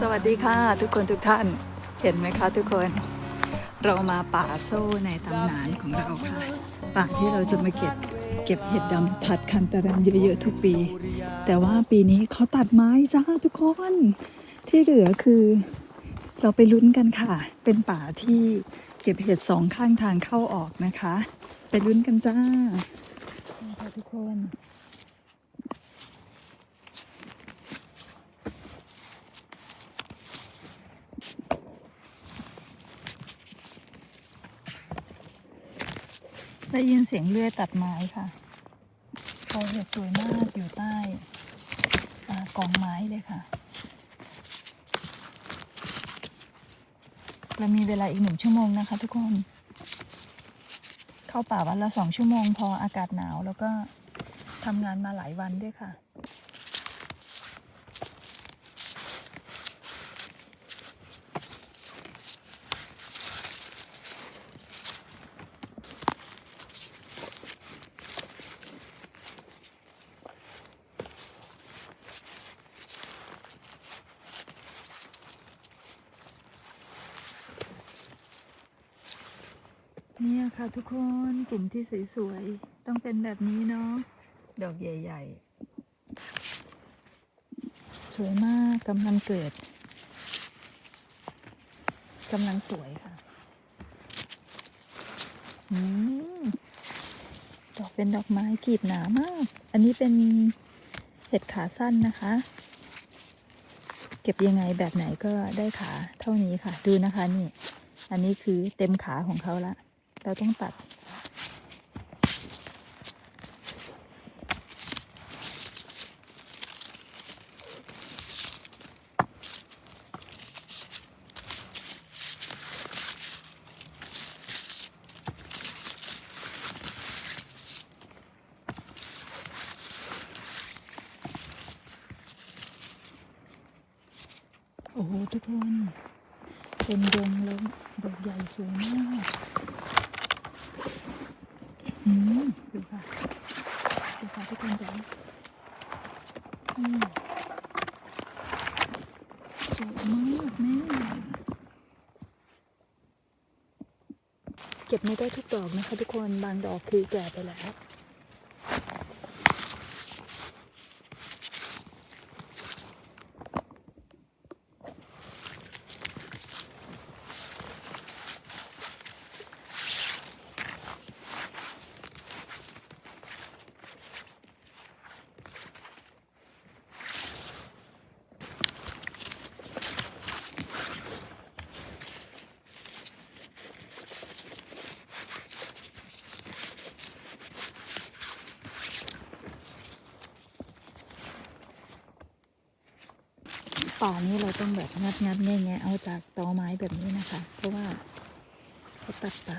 สวัสดีค่ะทุกคนทุกท่านเห็นไหมคะทุกคน เรามาป่าโซ่ในตำนานของเราค่ะป่าที่เราจะมาเก็บเก็บเห็ดดำผัดคันตะรันเยอะๆทุกปี แต่ว่าปีนี้เขาตัดไม้จ้าทุกคนที่เหลือคือเราไปลุ้นกันค่ะ เป็นป่าที่เก็บเห็ดสองข้างทางเข้าออกนะคะ ไปลุ้นกันจ้าทุกคน ได้ยินเสียงเลื่อยตัดไม้ค่ะพอเห็ดสวยมากอยู่ใต้อกองไม้เลยค่ะ เรามีเวลาอีกหนึ่งชั่วโมงนะคะทุกคน เข้าป่าวันละสองชั่วโมง พออากาศหนาวแล้วก็ทำงานมาหลายวันด้วยค่ะ เนี่ยค่ะทุกคนกลุ่มที่สวยๆ ต้องเป็นแบบนี้เนาะ ดอกใหญ่ ๆ สวยมากกำลังเกิดกำลังสวยค่ะ อืม ดอกเป็นดอกไม้กลีบหนามาก อันนี้เป็นเห็ดขาสั้นนะคะ เก็บยังไงแบบไหนก็ได้ขาเท่านี้ค่ะ ดูนะคะนี่ อันนี้คือเต็มขาของเขาละ เราต้องตัด โอ้โหทุกคน เป็นดงแล้วดอกใหญ่สวยมากอืม ดูค่ะดูค่ะทุกคนจ้ะอืมสวยมากแม่เก็บไม่ได้ทุกดอกนะคะทุกคนบางดอกคือแก่ไปแล้ว ต้องแบบงัดงัดแง่แงะเอาจากตอไม้แบบนี้นะคะ เพราะว่าเขาตัดป่า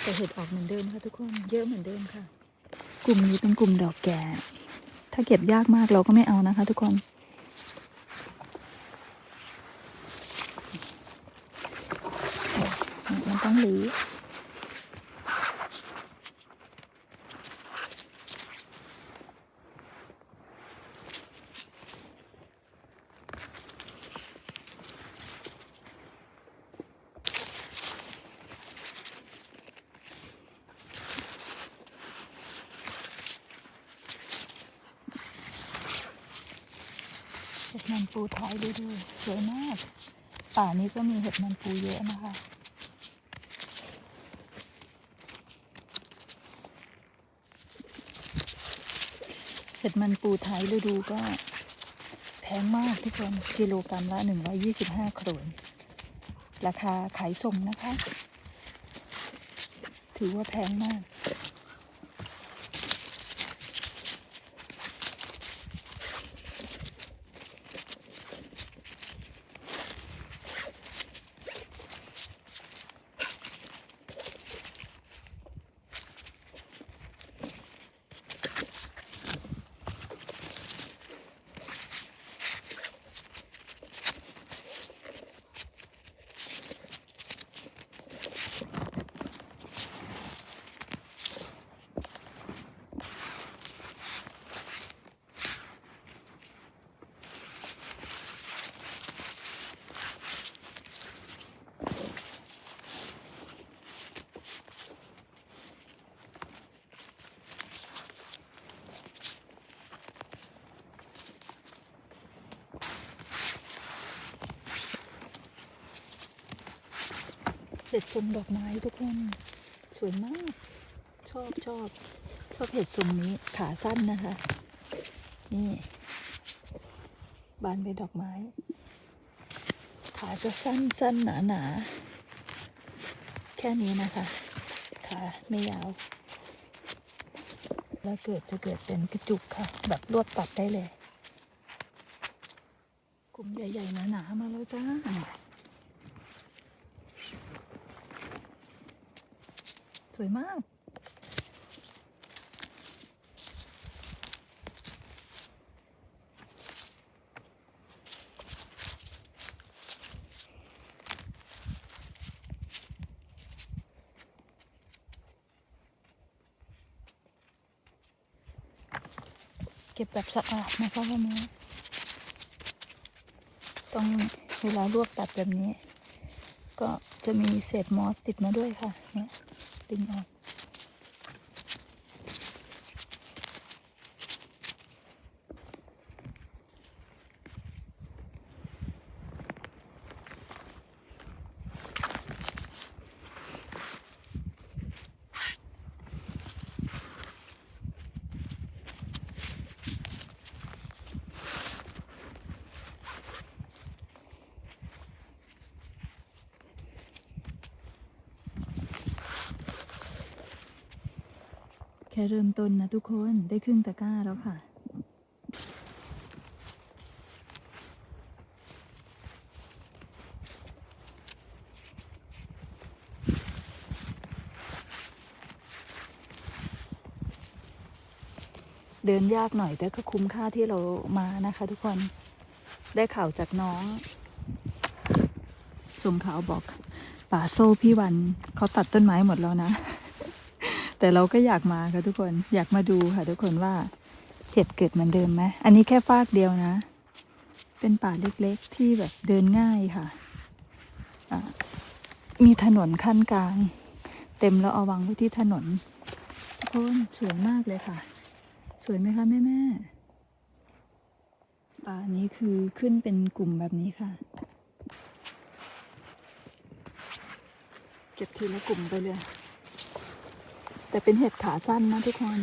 แต่เห็ดออกเหมือนเดิมค่ะทุกคนเยอะเหมือนเดิมค่ะ กลุ่มนี้เป็นกลุ่มดอกแก่ ถ้าเก็บยากมากเราก็ไม่เอานะคะ ทุกคนมันต้องหลีเห็ดมันปูท้ายดูดูสวยมาก ป่านี้ก็มีเห็ดมันปูเยอะนะคะเห็ดมันปูท้ายฤดูก็แพงมากทุกคนกิโลกรัมละ 125โครนราคาขายส่งนะคะ ถือว่าแพงมาก เห็ดทรงดอกไม้ทุกคน สวยมาก ชอบชอบชอบเห็ดทรงนี้ขาสั้นนะคะ นี่ บานเป็นดอกไม้ ขาจะสั้นสั้นหนาหนาแค่นี้นะคะ ขาไม่ยาว แล้วเกิดจะเกิดเป็นกระจุกค่ะ แบบรวบตัดได้เลย กลุ่มใหญ่ๆหนาๆมาแล้วจ้า สวยมาก เก็บแบบสะอาดนะคะวันนี้ ต้องเวลาลวกตัดแบบนี้ ก็จะมีเศษมอสติดมาด้วยค่ะเนี่ย ดึง แค่เริ่มต้นนะทุกคนได้ครึ่งตะกร้าแล้วค่ะ เดินยากหน่อยแต่ก็คุ้มค่าที่เรามานะคะทุกคนได้ข่าวจากน้องส่งข่าวบอกป่าโซ่พี่วันเขาตัดต้นไม้หมดแล้วนะ แต่เราก็อยากมาค่ะทุกคนอยากมาดูค่ะทุกคนว่าเห็ดเกิดเหมือนเดิมไหมอันนี้แค่ฟากเดียวนะ เป็นป่าเล็กๆที่แบบเดินง่ายค่ะอ่ามีถนนขั้นกลาง เต็มแล้วเอาวางไว้ที่ถนนทุกคนสวยมากเลยค่ะ สวยไหมคะแม่แม่ๆป่านี้คือขึ้นเป็นกลุ่มแบบนี้ค่ะ เก็บทีละกลุ่มไปเลย แต่เป็นเห็ดขาสั้นนะทุกคน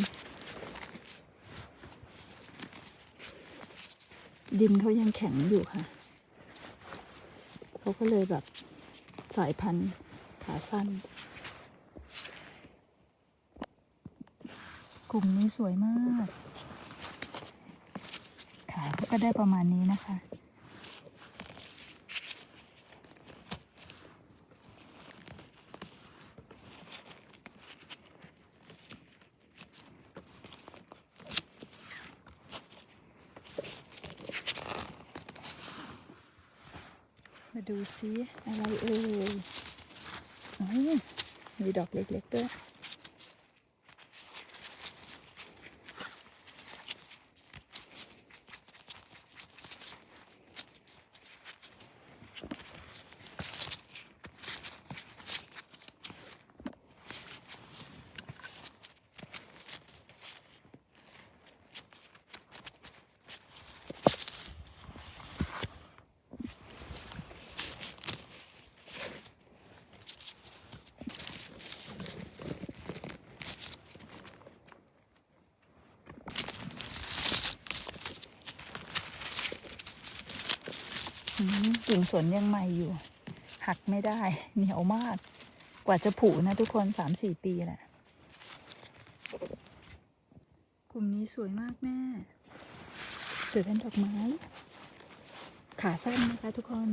ดินเขายังแข็งอยู่ค่ะ เขาก็เลยแบบสายพันธุ์ขาสั้นกลุ่มนี้สวยมาก ขาเขาก็ได้ประมาณนี้นะคะ มาดูซิอะไรเอ่ยอ๋อมีดอกเล็กๆด้วย กิ่งสนยังใหม่อยู่ หักไม่ได้ เหนียวมาก กว่าจะผุนะทุกคนสามสี่ปีแหละ กลุ่มนี้สวยมากแม่สวยเป็นดอกไม้ ขาสั้นนะคะทุกคน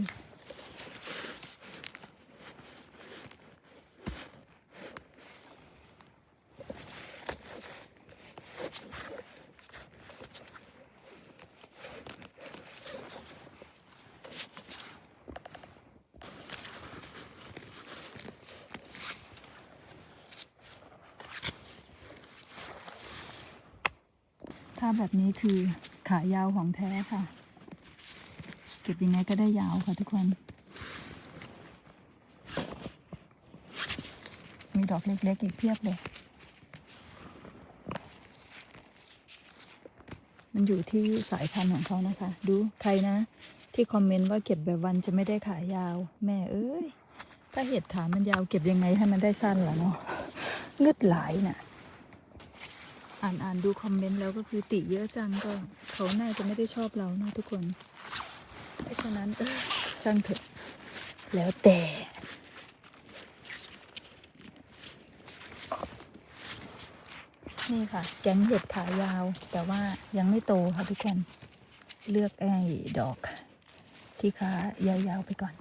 ถ้าแบบนี้คือขายาวของแท้ค่ะ เก็บยังไงก็ได้ยาวค่ะทุกคน มีดอกเล็กๆอีกเพียบเลย มันอยู่ที่สายพันธุ์ของเขานะคะ ดูใครนะ ที่คอมเมนต์ว่าเก็บแบบวันจะไม่ได้ขายยาว แม่เอ้ยถ้าถ้าเห็ดขามันยาวเก็บยังไงให้มันได้สั้นล่ะเนาะงึดหลายน่ะ อ่านอ่านดูคอมเมนต์แล้วก็คือติเยอะจังก็เขาน่าจะไม่ได้ชอบเราเนาะทุกคน เพราะฉะนั้นเออช่างเถอะแล้วแต่นี่ค่ะแก๊งเห็ดขายาว แต่ว่ายังไม่โตค่ะทุกคน เลือกไอ้ดอก ที่ขายาวๆไปก่อน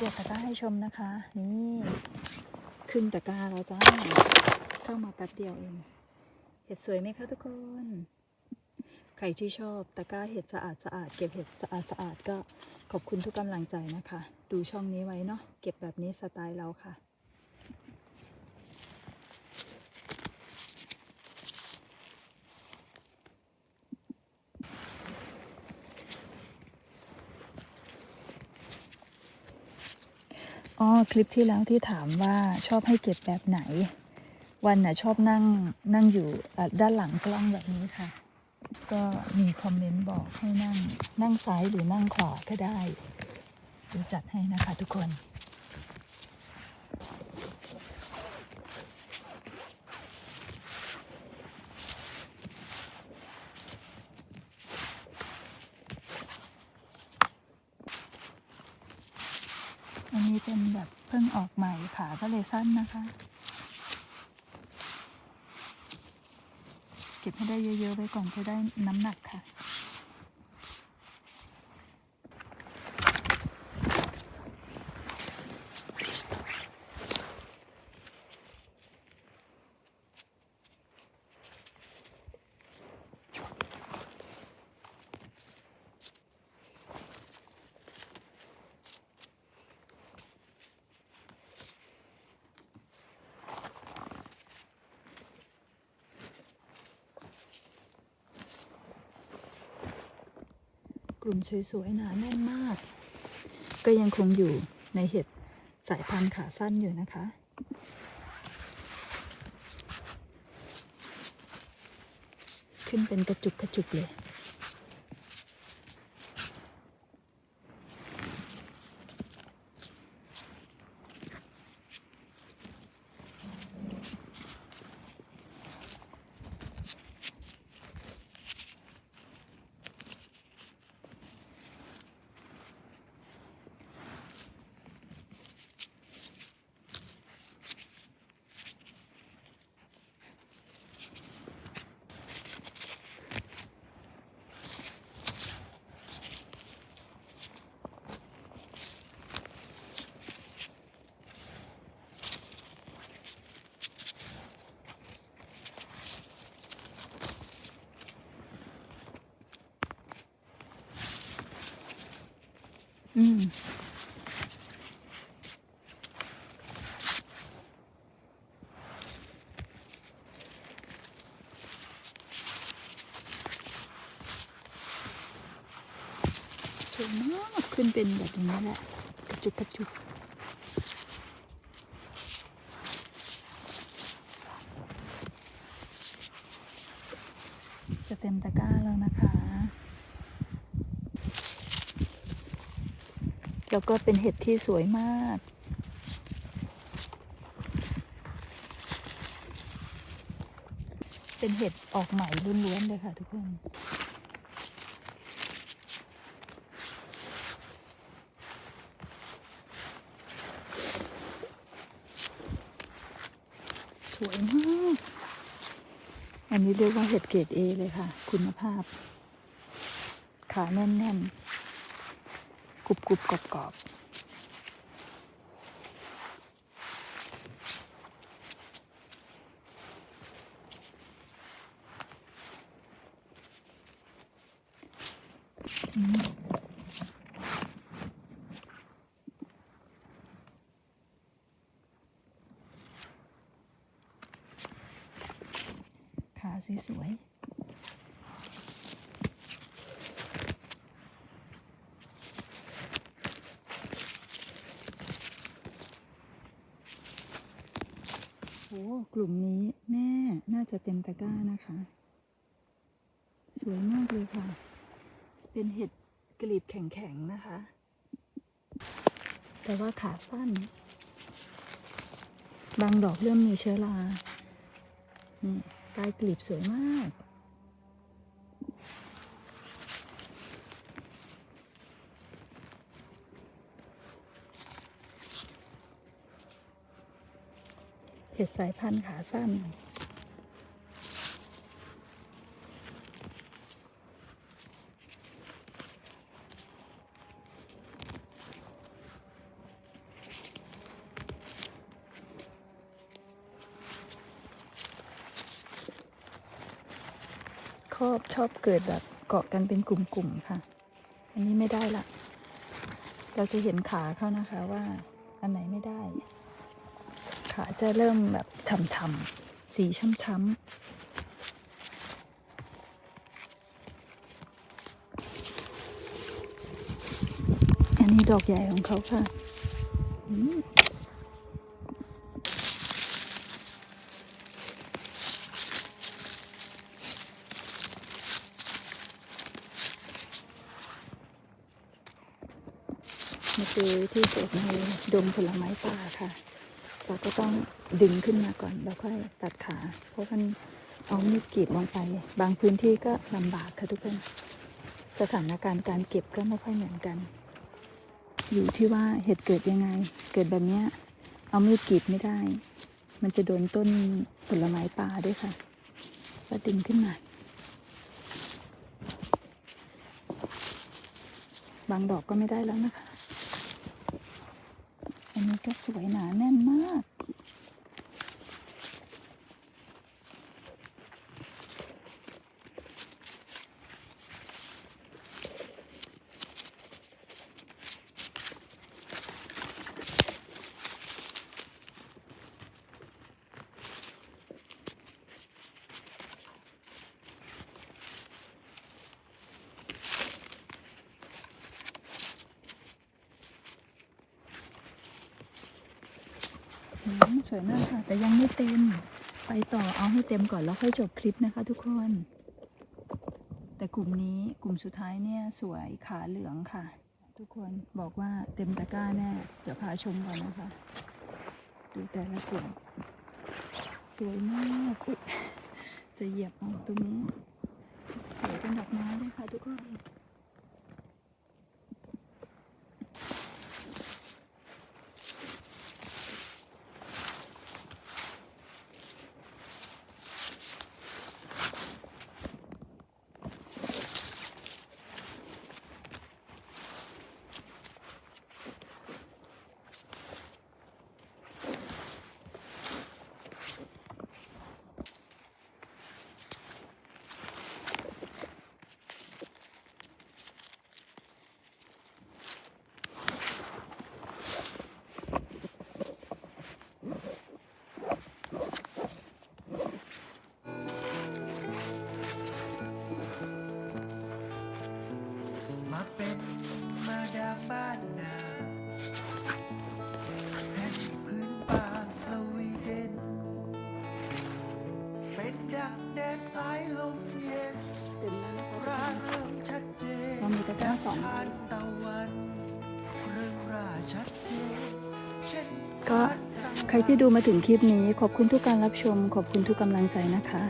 เดี๋ยวตตะกร้าให้ชมนะคะ นี่ขึ้นตะกร้าแล้วจ้า เข้ามาแป๊บเดียวเอง เห็ดสวยไหมคะทุกคน ใครที่ชอบตะกร้าเห็ดสะอาดสะอาดเก็บเห็ดสะอาดสะอาดก็ขอบคุณทุกกำลังใจนะคะ ดูช่องนี้ไว้เนาะเก็บแบบนี้สไตล์เราค่ะ อ๋อคลิปที่แล้วที่ถามว่าชอบให้เก็บแบบไหน วันน่ะชอบนั่งนั่งอยู่ด้านหลังกล้องแบบนี้ค่ะ ก็มีคอมเมนต์บอกให้นั่งนั่งซ้ายหรือนั่งขวาก็ได้เดี๋ยวจัดให้นะคะทุกคน เป็นแบบเพิ่งออกใหม่ขาก็เลยสั้นนะคะ เก็บให้ได้เยอะๆไว้ก่อนจะได้น้ำหนักค่ะ ลุ่มสวยๆหนาแน่นมาก ก็ยังคงอยู่ในเห็ดสายพันธุ์ขาสั้นอยู่นะคะ ขึ้นเป็นกระจุกกระจุกเลย อืมสวยมากขึ้นเป็นแบบนี้แหละกระจุกกระจุก จะเต็มตะกร้าแล้วนะคะ แล้วก็เป็นเห็ดที่สวยมาก เป็นเห็ดออกใหม่ล้วนๆเลยค่ะทุกคนสวยมาก อันนี้เรียกว่าเห็ดเกรดเอเลยค่ะ คุณภาพ ขาแน่นๆ กรุบกรุบกรอบกรอบอืมขาสวยๆ โอ้ กลุ่มนี้แม่น่าจะเต็มตะกร้านะคะ สวยมากเลยค่ะ เป็นเห็ดกลีบแข็งๆนะคะ แต่ว่าขาสั้น บางดอกเริ่มมีเชื้อรา นี่ปลายกลีบสวยมาก ห็ดสายพันธุ์ขาสั้น ครอบชอบเกิดแบบเกาะกันเป็นกลุ่มๆค่ะ อันนี้ไม่ได้ละ เราจะเห็นขาเขานะคะว่าอันไหนไม่ได้ ขาจะเริ่มแบบช้ำๆสีช้ำๆอันนี้ดอกใหญ่ของเขาค่ะอืมมาเจอที่สุดในดงผลไม้ป่าค่ะ เราก็ต้องดึงขึ้นมาก่อนแล้วค่อยตัดขา เพราะมันเอามีดกรีดลงไป บางพื้นที่ก็ลำบากค่ะทุกคนสถานการณ์การเก็บก็ไม่ค่อยเหมือนกัน อยู่ที่ว่าเหตุเกิดยังไง เกิดแบบเนี้ยเอามีดกรีดไม่ได้ มันจะโดนต้นผลไม้ป่าด้วยค่ะก็ดึงขึ้นมา บางดอกก็ไม่ได้แล้วนะคะ อันนี้ก็สวยหนาแน่นมาก สวยมากค่ะ แต่ยังไม่เต็ม ไปต่อเอาให้เต็มก่อนแล้วค่อยจบคลิปนะคะทุกคน แต่กลุ่มนี้กลุ่มสุดท้ายเนี่ยสวยขาเหลืองค่ะ ทุกคนบอกว่าเต็มตะกร้าแน่ เดี๋ยวพาชมก่อนนะคะ ดูแต่ละส่วนสวยมากอุ๊ยจะเหยียบเอาตรงนี้ สวยเป็นดอกไม้เลยค่ะทุกคน นเรามีตะกร้าสองทานตะวันเรื่องราชัดเจนเช่นก็ใครที่ดูมาถึงคลิปนี้ ขอบคุณทุกการรับชม ขอบคุณทุกกำลังใจนะคะ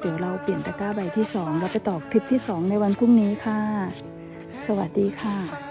เดี๋ยวเราเปลี่ยนตะกร้าใบที่2แล้วไปต่อคลิปที่2ในวันพรุ่งนี้ค่ะ สวัสดีค่ะ